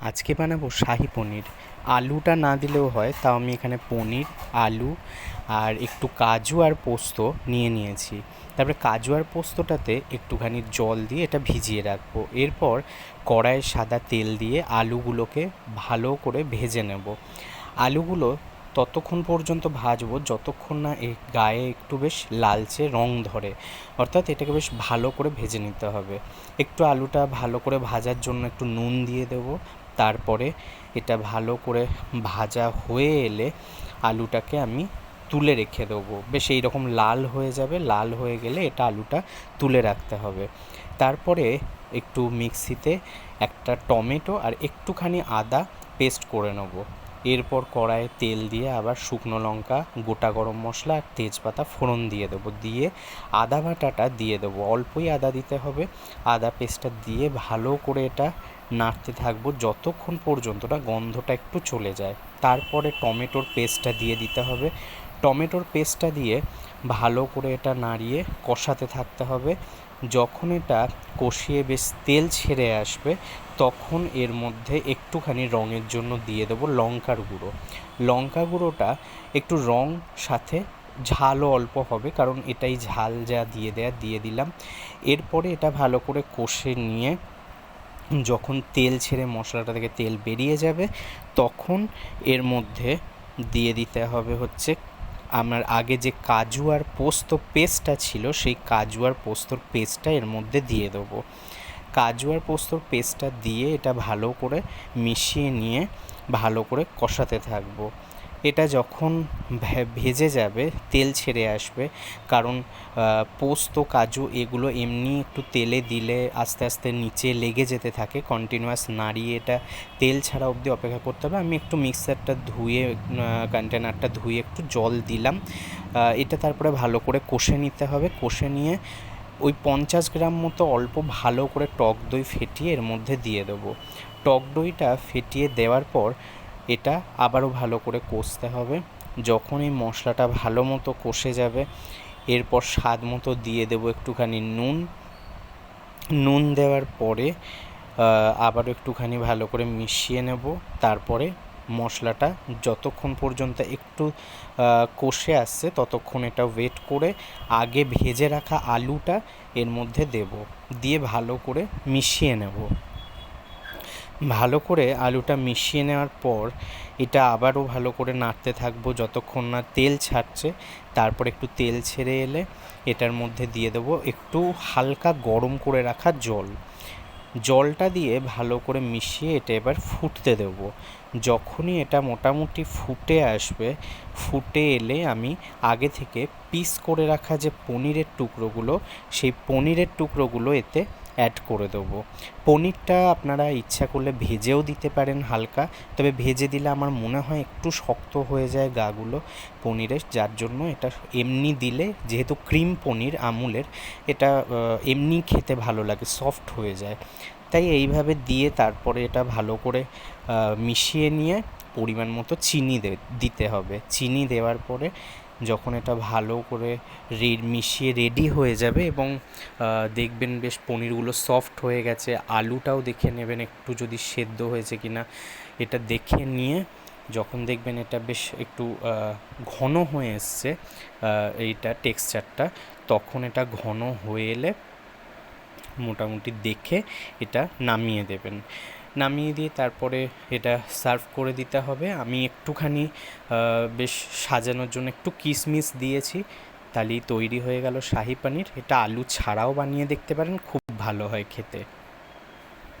আজকে বানাবো শাহি পনির। আলুটা না দিলেও হয়, তাও আমি এখানে পনির, আলু আর একটু কাজু আর পোস্ত নিয়ে নিয়েছি। তারপরে কাজু আর পোস্তটাতে একটুখানি জল দিয়ে এটা ভিজিয়ে রাখব। এরপর কড়াইয়ে সাদা তেল দিয়ে আলুগুলোকে ভালো করে ভেজে নেব। আলুগুলো ততক্ষণ পর্যন্ত ভাজবো, যতক্ষণ না এই গায়ে একটু বেশ লালচে রং ধরে। অর্থাৎ এটাকে বেশ ভালো করে ভেজে নিতে হবে। একটু আলুটা ভালো করে ভাজার জন্য একটু নুন দিয়ে দেবো তারপরে এটা ভালো করে ভাজা হয়ে এলে আলুটাকে আমি তুলে রেখে দেবো। বেশ এই রকম লাল হয়ে যাবে, লাল হয়ে গেলে এটা আলুটা তুলে রাখতে হবে। তারপরে একটু মিক্সিতে একটা টমেটো আর একটুখানি আদা পেস্ট করে নেব। এরপর কড়াইয়ে তেল দিয়ে আবার শুকনো লঙ্কা, গোটা গরম মশলা আর তেজপাতা ফোড়ন দিয়ে দেবো। দিয়ে আদা বাটাটা দিয়ে দেবো। অল্পই আদা দিতে হবে। আদা পেস্টটা দিয়ে ভালো করে এটা নাড়তে থাকব যতক্ষণ পর্যন্ত না গন্ধটা একটু চলে যায়। তারপরে টমেটোর পেস্টটা দিয়ে দিতে হবে। টমেটোর পেস্টটা দিয়ে ভালো করে এটা নাড়িয়ে কষাতে থাকতে হবে। যখন এটা কষিয়ে বেশ তেল ছেড়ে আসবে, তখন এর মধ্যে একটুখানি রঙের জন্য দিয়ে দেবো লঙ্কার গুঁড়ো। লঙ্কা গুঁড়োটা একটু রং সাথে ঝালও অল্প হবে, কারণ এটাই ঝাল যা দিয়ে দেয়া, দিয়ে দিলাম। এরপরে এটা ভালো করে কষে নিয়ে যখন তেল ছেড়ে মশলাটা থেকে তেল বেরিয়ে যাবে, তখন এর মধ্যে দিয়ে দিতে হবে হচ্ছে আমার আগে যে কাজু আর পোস্ত পেস্টটা ছিল, সেই কাজু আর পোস্তর পেস্টটা এর মধ্যে দিয়ে দেবো। কাজু আর পোস্তর পেস্টটা দিয়ে এটা ভালো করে মিশিয়ে নিয়ে ভালো করে কষাতে থাকব। এটা যখন ভেজে যাবে, তেল ছেড়ে আসবে, কারণ পোস্ত, কাজু এগুলো এমনি একটু তেলে দিলে আস্তে আস্তে নিচে লেগে যেতে থাকে কন্টিনিউয়াস নাড়িয়ে এটা তেল ছাড়া অবধি অপেক্ষা করতে হবে। আমি একটু মিক্সারটা ধুয়ে কন্টেনারটা ধুয়ে একটু জল দিলাম। এটা তারপরে ভালো করে কষে নিতে হবে। কষে নিয়ে ওই পঞ্চাশ গ্রাম মতো অল্প ভালো করে টক দই ফেটিয়ে এর মধ্যে দিয়ে দেবো। টক দইটা ফেটিয়ে দেওয়ার পর এটা আবারও ভালো করে কষতে হবে। যখন এই মশলাটা ভালো মতো কষে যাবে, এরপর স্বাদ মতো দিয়ে দেবো একটুখানি নুন। নুন দেওয়ার পরে আবারও একটুখানি ভালো করে মিশিয়ে নেব। তারপরে মশলাটা যতক্ষণ পর্যন্ত একটু কষে আসছে, ততক্ষণ এটা ওয়েট করে আগে ভেজে রাখা আলুটা এর মধ্যে দেব। দিয়ে ভালো করে মিশিয়ে নেব। ভালো করে আলুটা মিশিয়ে নেওয়ার পর এটা আবারও ভালো করে নাড়তে থাকব যতক্ষণ না তেল ছাড়ছে। তারপর একটু তেল ছেড়ে এলে এটার মধ্যে দিয়ে দেবো একটু হালকা গরম করে রাখা জল। জলটা দিয়ে ভালো করে মিশিয়ে এটা এবার ফুটতে দেব। যখনই এটা মোটামুটি ফুটে আসবে, ফুটে এলে আমি আগে থেকে পিস করে রাখা যে পনিরের টুকরোগুলো, সেই পনিরের টুকরোগুলো এতে অ্যাড করে দেবো। পনিরটা আপনারা ইচ্ছা করলে ভেজেও দিতে পারেন হালকা, তবে ভেজে দিলে আমার মনে হয় একটু শক্ত হয়ে যায় গাগুলো পনিরের, যার জন্য এটা এমনি দিলে, যেহেতু ক্রিম পনির আমুলের, এটা এমনি খেতে ভালো লাগে, সফট হয়ে যায়। তাই এইভাবে দিয়ে তারপরে এটা ভালো করে মিশিয়ে নিয়ে পরিমাণ মতো চিনি দিতে হবে। চিনি দেওয়ার পরে যখন এটা ভালো করে রে, মিশিয়ে রেডি হয়ে যাবে এবং দেখবেন বেশ পনিরগুলো সফট হয়ে গেছে, আলুটাও দেখে নেবেন একটু যদি সেদ্ধ হয়েছে কি না এটা দেখে নিয়ে যখন দেখবেন এটা বেশ একটু ঘন হয়ে এসছে এইটা টেক্সচারটা তখন এটা ঘন হয়ে এলে মোটামুটি দেখে এটা নামিয়ে দেবেন। নামিয়ে দিয়ে তারপরে এটা সার্ভ করে দিতে হবে। আমি একটুখানি বেশ সাজানোর জন্য একটু কিশমিশ দিয়েছি। তাহলেই তৈরি হয়ে গেল শাহি পানির। এটা আলু ছাড়াও বানিয়ে দেখতে পারেন, খুব ভালো হয় খেতে।